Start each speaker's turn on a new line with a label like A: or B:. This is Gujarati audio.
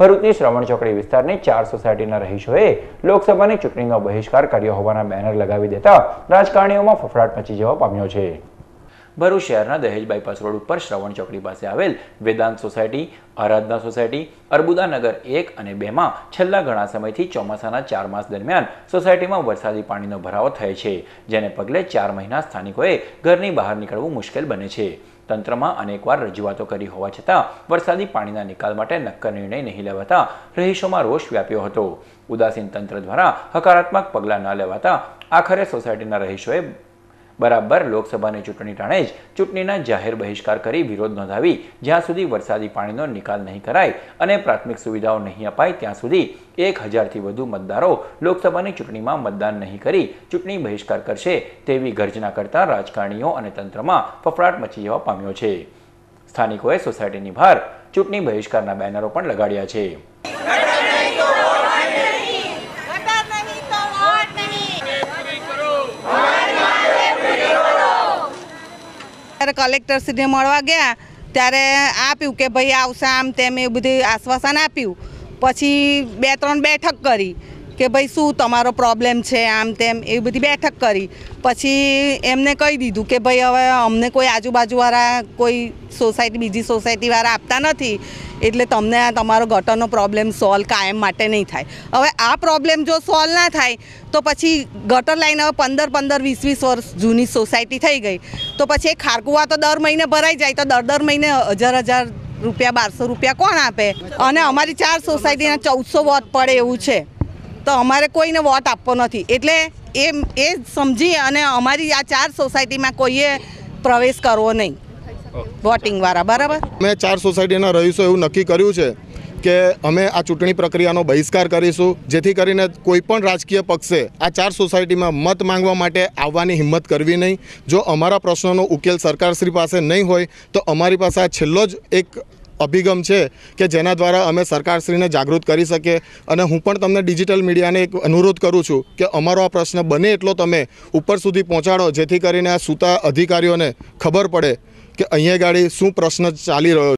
A: ભરૂચની શ્રવણ ચોકડી વિસ્તારની ચાર સોસાયટીના રહીશોએ લોકસભાની ચૂંટણીનો બહિષ્કાર કર્યો હોવાના બેનર લગાવી દેતા રાજકારણીઓમાં ફફડાટ મચી જવા પામ્યો છે. ભરૂચ શહેરના દહેજ બાયપાસ રોડ ઉપર શ્રવણ ચોકડી પાસે આવેલ વેદાંત સોસાયટી, આરાધના સોસાયટી અર્બુદાનગર એક અને બેમાં છેલ્લા ઘણા સમયથી ચોમાસાના ચાર માસ દરમિયાન સોસાયટીમાં વરસાદી પાણીનો ભરાવો થાય છે, જેને પગલે ચાર મહિના સ્થાનિકોએ ઘરની બહાર નીકળવું મુશ્કેલ બને છે. તંત્રમાં અનેકવાર રજૂઆતો કરી હોવા છતાં, વરસાદી પાણીના નિકાલ માટે નક્કર નિર્ણય નહીં લેવાતા રહીશોમાં રોષ વ્યાપ્યો હતો. ઉદાસીન તંત્ર દ્વારા હકારાત્મક પગલાં ન લેવાતા આખરે સોસાયટીના રહીશોએ બરાબર લોકસભાની ચૂંટણી ટાણે જ ચૂંટણીના જાહેર બહિષ્કાર કરી વિરોધ નોંધાવી જ્યાં સુધી વરસાદી પાણીનો નિકાલ નહીં કરાય અને પ્રાથમિક સુવિધાઓ નહીં અપાય ત્યાં સુધી એક હજારથી વધુ મતદારો લોકસભાની ચૂંટણીમાં મતદાન નહીં કરી ચૂંટણી બહિષ્કાર કરશે તેવી ગર્જના કરતા રાજકારણીઓ અને તંત્રમાં ફફડાટ મચી જવા પામ્યો છે. સ્થાનિકોએ સોસાયટીની બહાર ચૂંટણી બહિષ્કારના બેનરો પણ લગાડ્યા છે
B: વોટ નહીં તો વોટ નહીં
C: ત્યારે કલેક્ટરશ્રીને મળવા ગયા. ત્યારે આપ્યું કે ભાઈ આવશે આમ તેમ એ બધું આશ્વાસન આપ્યું. પછી બે, ત્રણ બેઠક કરી કે ભાઈ શું તમારો પ્રોબ્લેમ છે આમ તેમ એવી બધી બેઠક કરી. પછી એમને કહી દીધું કે ભાઈ હવે અમને કોઈ આજુબાજુવાળા કોઈ સોસાયટી, બીજી સોસાયટીવાળા આપતા નથી. એટલે તમને આ તમારો ગટરનો પ્રોબ્લેમ સોલ્વ કાયમ માટે નહીં થાય. હવે આ પ્રોબ્લેમ જો સોલ્વ ના થાય, તો પછી ગટર લાઈન હવે પંદર પંદર વીસ વીસ વર્ષ જૂની સોસાયટી થઈ ગઈ. તો પછી એ ખારકુવા તો દર મહિને ભરાઈ જાય, તો દર દર મહિને હજાર હજાર રૂપિયા, બારસો રૂપિયા કોણ આપે? અને અમારી ચાર સોસાયટીના ચૌદસો વોટ પડે એવું છે. તો અમારે કોઈને વોટ આપવો નથી. એટલે એ એ સમજી અને અમારી આ ચાર સોસાયટીમાં કોઈએ પ્રવેશ કરવો નહીં. વોટિંગવાળા બરાબર?
D: મેં ચાર સોસાયટીના રહીશો એવું નક્કી કર્યું છે કે અમે આ ચૂંટણી પ્રક્રિયાનો બહિષ્કાર કરીશું, જેથી કરીને કોઈ પણ રાજકીય પક્ષે આ ચાર સોસાયટીમાં મત માંગવા માટે આવવાની હિંમત કરવી નહીં. જો અમારા પ્રશ્નોનો ઉકેલ સરકારશ્રી પાસે નહીં હોય, તો અમારી પાસે આ છેલ્લો જ એક અભિગમ છે કે જેના દ્વારા અમે સરકારશ્રીને જાગૃત કરી શકીએ. અને હું પણ તમને ડિજિટલ મીડિયાને એક અનુરોધ કરું છું કે અમારો આ પ્રશ્ન બને એટલો તમે ઉપર સુધી પહોંચાડો, જેથી કરીને આ સૂતા અધિકારીઓને ખબર પડે કે અહીંયા ગાડી શું પ્રશ્ન ચાલી રહ્યો